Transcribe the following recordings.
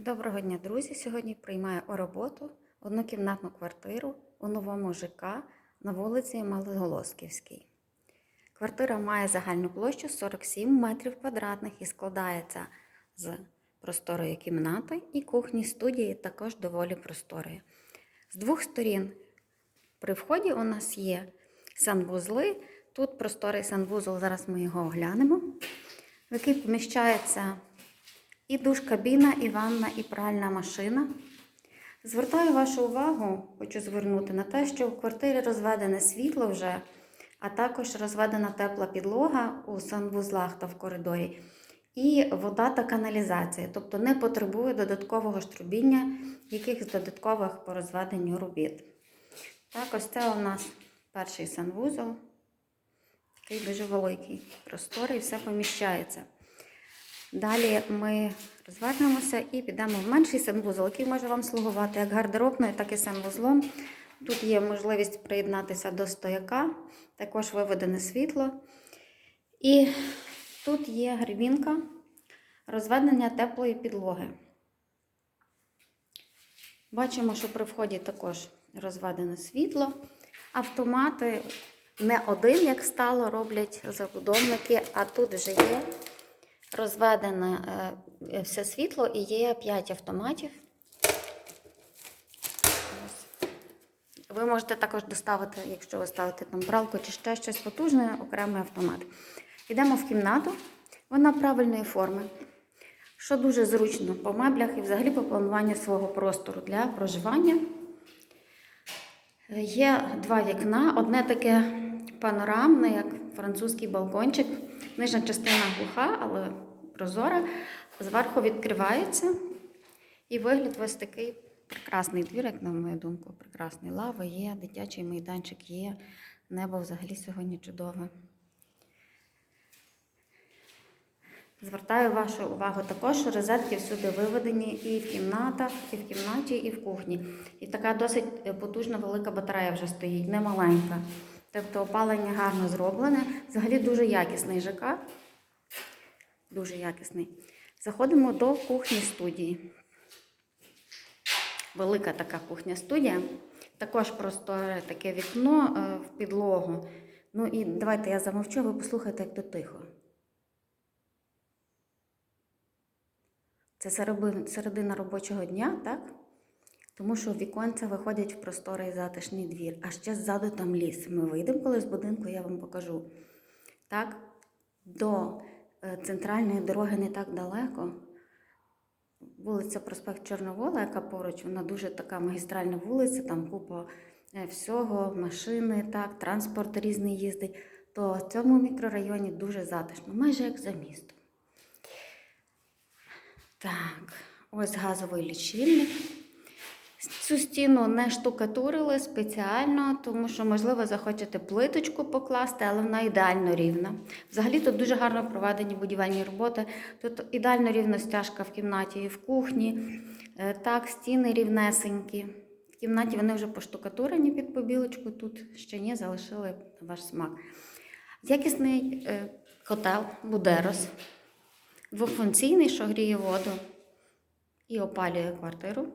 Доброго дня, друзі! Сьогодні приймаю у роботу однокімнатну квартиру у новому ЖК на вулиці Малоголосківській. Квартира має загальну площу 47 метрів квадратних і складається з просторої кімнати і кухні студії також доволі просторої. З двох сторін при вході у нас є санвузли. Тут просторий санвузол, зараз ми його оглянемо, в який поміщається і душ-кабіна, і ванна, і пральна машина. Звертаю вашу увагу, хочу звернути на те, що в квартирі розведене світло вже, а також розведена тепла підлога у санвузлах та в коридорі. І вода та каналізація, тобто не потребує додаткового штрубіння, якихось додаткових по розведенню робіт. Так, ось це у нас перший санвузол. Такий дуже великий, просторий, все поміщається. Далі ми розвернемося і підемо в менший санвузол, який може вам слугувати як гардеробною, так і санвузлом. Тут є можливість приєднатися до стояка, також виведене світло. І тут є грибінка розведення теплої підлоги. Бачимо, що при вході також розведене світло. Автомати не один, як стало, роблять забудовники, а тут вже є розведене е, все світло і є 5 автоматів. Ви можете також доставити, якщо ви ставите там пралку чи ще щось потужне, окремий автомат. Йдемо в кімнату, вона правильної форми, що дуже зручно по меблях і взагалі по плануванню свого простору для проживання. Є два вікна, одне таке панорамне, як французький балкончик. Нижня частина глуха, але прозора. Зверху відкривається. І вигляд ось такий прекрасний двір, як на мою думку, прекрасний лава є, дитячий майданчик є. Небо взагалі сьогодні чудове. Звертаю вашу увагу також, що розетки всюди виведені і в кімнатах, і в кімнаті, і в кухні. І така досить потужна велика батарея вже стоїть, не маленька. Тобто опалення гарно зроблене. Взагалі дуже якісний ЖК. Дуже якісний. Заходимо до кухні студії. Велика така кухня студія. Також просторе таке вікно е, в підлогу. Ну і давайте я замовчу, ви послухайте, як тут тихо. Це середина робочого дня, так? Тому що віконця виходять в просторий затишний двір, а ще ззаду там ліс. Ми вийдемо коли з будинку, я вам покажу. Так, до е, центральної дороги не так далеко. Вулиця Проспект Чорновола, яка поруч, вона дуже така магістральна вулиця, там купа е, всього, машини, так, транспорт різний їздить. То в цьому мікрорайоні дуже затишно, майже як за містом. Так, ось газовий лічильник. Цю стіну не штукатурили спеціально, тому що, можливо, захочете плиточку покласти, але вона ідеально рівна. Взагалі тут дуже гарно проведені будівельні роботи. Тут ідеально рівна стяжка в кімнаті і в кухні. Е, Так, стіни рівнесенькі. В кімнаті вони вже поштукатурені під побілочку, тут ще ні, залишили ваш смак. Якісний е, хотел Будерос. Двофункційний, що гріє воду і опалює квартиру.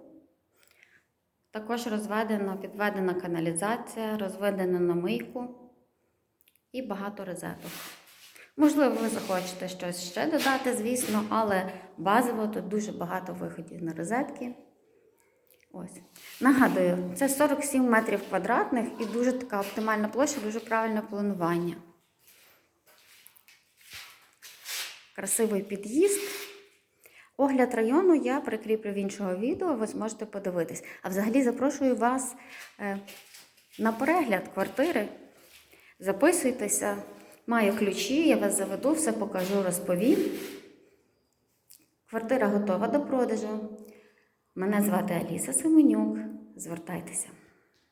Також розведена, підведена каналізація, розведена на мийку і багато розеток. Можливо, ви захочете щось ще додати, звісно, але базово тут дуже багато виходів на розетки. Ось. Нагадую, це 47 метрів квадратних і дуже така оптимальна площа, дуже правильне планування. Красивий під'їзд. Огляд району я прикріплю в іншого відео, ви зможете подивитись. А взагалі запрошую вас е, на перегляд квартири. Записуйтеся, маю ключі, я вас заведу, все покажу, розповім. Квартира готова до продажу. Мене звати Аліса Семенюк. Звертайтеся.